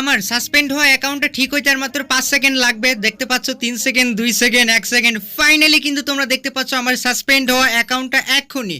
আমার সাসপেন্ড হওয়া অ্যাকাউন্টটা ঠিক হইতে আর মাত্র পাঁচ সেকেন্ড লাগবে। দেখতে পাচ্ছ তিন সেকেন্ড দুই সেকেন্ড এক সেকেন্ড ফাইনালি কিন্তু তোমরা দেখতে পাচ্ছ আমার সাসপেন্ড হওয়া অ্যাকাউন্টটা এক্ষুনি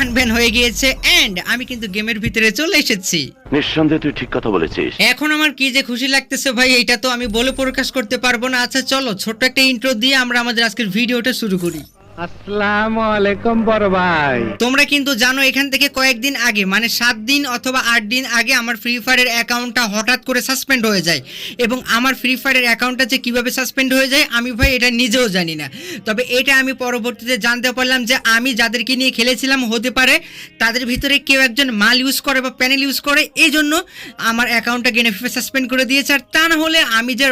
আনব্যান হয়ে গিয়েছে। অ্যান্ড আমি কিন্তু গেমের ভিতরে চলে এসেছি। নিঃসন্দেহে তুই ঠিক কথা বলেছিস। এখন আমার কি যে খুশি লাগতেছে ভাই এটা তো আমি বলে প্রকাশ করতে পারব না। আচ্ছা চলো ছোট্ট একটা ইন্ট্রো দিয়ে আমরা আমাদের আজকের ভিডিওটা শুরু করি। আসসালামু আলাইকুম বড় ভাই তোমরা কিন্তু জানো এখান থেকে কয়েকদিন আগে মানে সাত দিন অথবা আট দিন আগে আমার ফ্রি ফায়ারের অ্যাকাউন্টটা হঠাৎ করে সাসপেন্ড হয়ে যায়। এবং আমার ফ্রি ফায়ারের অ্যাকাউন্টটা যে কীভাবে সাসপেন্ড হয়ে যায়, আমি ভাই এটা নিজেও জানি না। তবে এটা আমি পরবর্তীতে জানতে পারলাম যে আমি যাদেরকে নিয়ে খেলেছিলাম, হতে পারে তাদের ভিতরে কেউ একজন মাল ইউজ করে বা প্যানেল ইউজ করে এই জন্য আমার অ্যাকাউন্টটা গেনেফিফে সাসপেন্ড করে দিয়েছে। আর তা না হলে আমি যে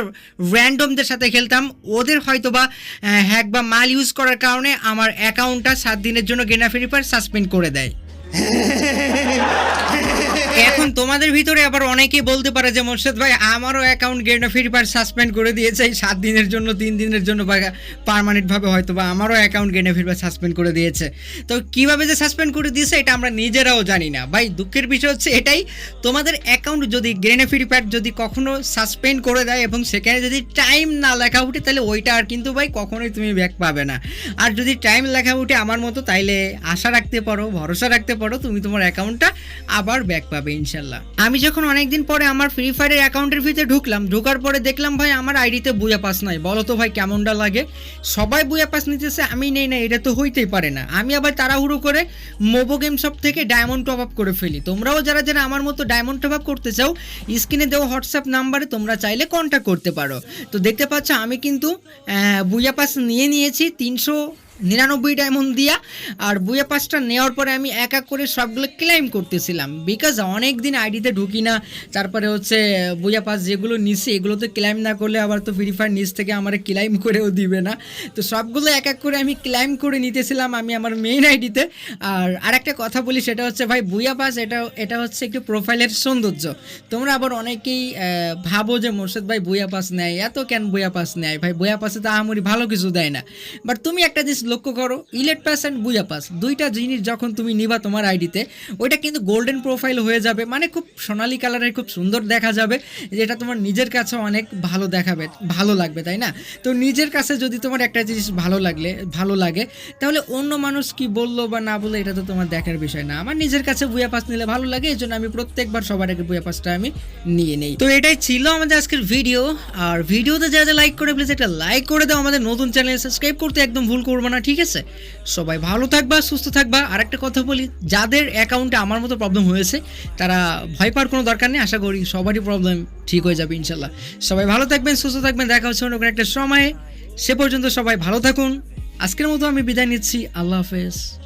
র্যান্ডমদের সাথে খেলতাম, ওদের হয়তো বা হ্যাক বা মাল ইউজ করার কারণে আমার অ্যাকাউন্টটা সাত দিনের জন্য গেনা ফ্রি সাসপেন্ড করে দেয়। এখন তোমাদের ভিতরে আবার অনেকেই বলতে পারে যে মোর্শেদ ভাই, আমারও অ্যাকাউন্ট গেনা ফ্রি ফায়ার সাসপেন্ড করে দিয়েছে এই সাত দিনের জন্য, তিন দিনের জন্য বা পারমানেন্টভাবে হয়তো বা আমারও অ্যাকাউন্ট গেনা ফ্রি ফায়ার সাসপেন্ড করে দিয়েছে। তো কীভাবে যে সাসপেন্ড করে দিয়েছে এটা আমরা নিজেরাও জানি না। ভাই, দুঃখের বিষয় হচ্ছে এটাই, তোমাদের অ্যাকাউন্ট যদি গ্রেনে ফ্রি ফায়ার যদি কখনো সাসপেন্ড করে দেয় এবং সেখানে যদি টাইম না লেখা উঠে তাহলে ওইটা আর কিন্তু ভাই কখনোই তুমি ব্যাক পাবে না। আর যদি টাইম লেখা উঠে আমার মতো, তাইলে আশা রাখতে পারো, ভরসা রাখতে পারো, তুমি তোমার অ্যাকাউন্টটা আবার ব্যাক পাবে। ইনশাল্লাহ। আমি যখন অনেকদিন পরে আমার ফ্রি ফায়ারের অ্যাকাউন্টের ভিতরে ঢুকলাম, ঢোকার পরে দেখলাম, ভাই, আমার আইডিতে বুয়া পাস নাই। বলো তো, ভাই, কেমনটা লাগে? সবাই বুয়া পাস নিতেছে, আমি নেই না এটা তো হইতেই পারে না। আমি আবার তাড়াহুড়ো করে মোবো গেম শপ থেকে ডায়মন্ড টপ আপ করে ফেলি। তোমরাও যারা যারা আমার মতো ডায়মন্ড টপ আপ করতে চাও, স্ক্রিনে দেওয়া হোয়াটসঅ্যাপ নাম্বারে তোমরা চাইলে কন্ট্যাক্ট করতে পারো। তো দেখতে পাচ্ছ, আমি কিন্তু বুয়া পাস নিয়ে নিয়েছি তিনশো নিরানব্বই ডায়মন্ড দিয়া, আর বুয়া পাসটা নেওয়ার পরে আমি এক এক করে সবগুলো ক্লাইম করতেছিলাম। বিকজ অনেক দিন আইডিতে ঢুকি না, তারপরে হচ্ছে বুয়া পাস যেগুলো নিছি এগুলো তো ক্লাইম না করলে আবার তো ফ্রি ফায়ার নিচ থেকে আমার ক্লাইম করেও দিবে না। তো সবগুলো এক এক করে আমি ক্লাইম করে নিতেছিলাম আমি আমার মেইন আইডিতে আর আরেকটা কথা বলি, সেটা হচ্ছে ভাই বুয়া পাস এটা এটা হচ্ছে একটু প্রোফাইলের সৌন্দর্য। তোমরা আবার অনেকেই ভাবো যে মোর্শেদ ভাই বুয়া পাস নেয়, এত কেন বুয়া পাস নেয়? ভাই বুয়া পাসে তো আহামরি ভালো কিছু দেয় না। বাট তুমি একটা জিনিস লক্ষ্য করো, elite pass and booyah pass. দুইটা জিনিস যখন তুমি নিবা তোমার আইডিতে, ওইটা কিন্তু গোল্ডেন প্রোফাইল হয়ে যাবে। মানে খুব সোনালী কালারের খুব সুন্দর দেখা যাবে, যেটা তোমার নিজের কাছে অনেক ভালো দেখাবে, ভালো লাগবে, তাই না? তো নিজের কাছে যদি তোমার একটা জিনিস ভালো লাগলে, ভালো লাগে, তাহলে অন্য মানুষ কি বলল বা না বলল, এটা তো তোমার দেখার বিষয় না। আমার নিজের কাছে বুয়া পাস নিলে ভালো লাগে এই জন্য আমি প্রত্যেকবার সবার আগে বুয়া পাসটা আমি নিয়ে নেই। তো এটাই ছিল আমাদের আজকের ভিডিও আর ভিডিওতে যা যা লাইক করে প্লিজ একটা লাইক করে দাও আমাদের নতুন চ্যানেল সাবস্ক্রাইব করতে একদম ভুল করব না। ঠিক আছে? সবাই ভালো থাকবা, সুস্থ থাকবা। আর একটা কথা বলি, যাদের অ্যাকাউন্টে আমার মতো প্রবলেম হয়েছে, তারা ভয় পাওয়ার কোনো দরকার নেই। আশা করি সবারই প্রবলেম ঠিক হয়ে যাবে, ইনশাল্লাহ। সবাই ভালো থাকবেন, সুস্থ থাকবেন। দেখা হচ্ছে অন্য একটা সময়ে। সে পর্যন্ত সবাই ভালো থাকুন। আজকের মতো আমি বিদায় নিচ্ছি। আল্লাহ হাফেজ।